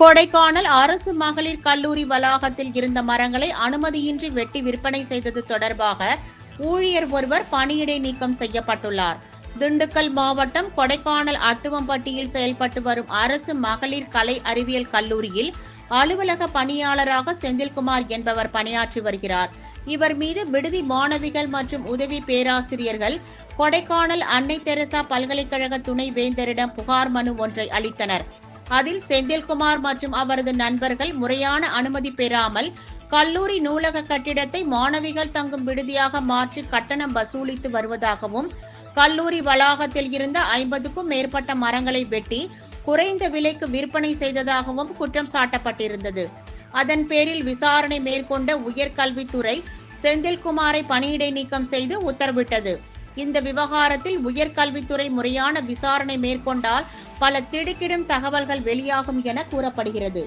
கொடைக்கானல் அரசு மகளிர் கல்லூரி வளாகத்தில் இருந்த மரங்களை அனுமதியின்றி வெட்டி விற்பனை செய்தது தொடர்பாக ஊழியர் ஒருவர் பணியிடை நீக்கம் செய்யப்பட்டுள்ளார். திண்டுக்கல் மாவட்டம் கொடைக்கானல் அட்டுவம்பட்டியில் செயல்பட்டு வரும் அரசு மகளிர் கலை அறிவியல் கல்லூரியில் அலுவலக பணியாளராக செந்தில்குமார் என்பவர் பணியாற்றி வருகிறார். இவர் மீது விடுதி மாணவிகள் மற்றும் உதவி பேராசிரியர்கள் கொடைக்கானல் அன்னை தெரசா பல்கலைக்கழக துணை வேந்தரிடம் புகார் மனு ஒன்றை அளித்தனர். அதில் செந்தில்குமார் மற்றும் அவரது நண்பர்கள் முறையான அனுமதி பெறாமல் கல்லூரி நூலக கட்டிடத்தை மாணவிகள் தங்கும் விடுதியாக மாற்றி கட்டணம் வசூலித்து வருவதாகவும் கல்லூரி வளாகத்தில் இருந்த ஐம்பதுக்கும் மேற்பட்ட மரங்களை வெட்டி குறைந்த விலைக்கு விற்பனை செய்ததாகவும் குற்றம் சாட்டப்பட்டிருந்தது. அதன் பேரில் விசாரணை மேற்கொண்ட உயர்கல்வித்துறை செந்தில்குமாரை பணியிடை நீக்கம் செய்து உத்தரவிட்டது. இந்த விவகாரத்தில் உயர்கல்வித்துறை முறையான விசாரணை மேற்கொண்டால் பல திடுக்கிடும் தகவல்கள் வெளியாகும் என கூறப்படுகிறது.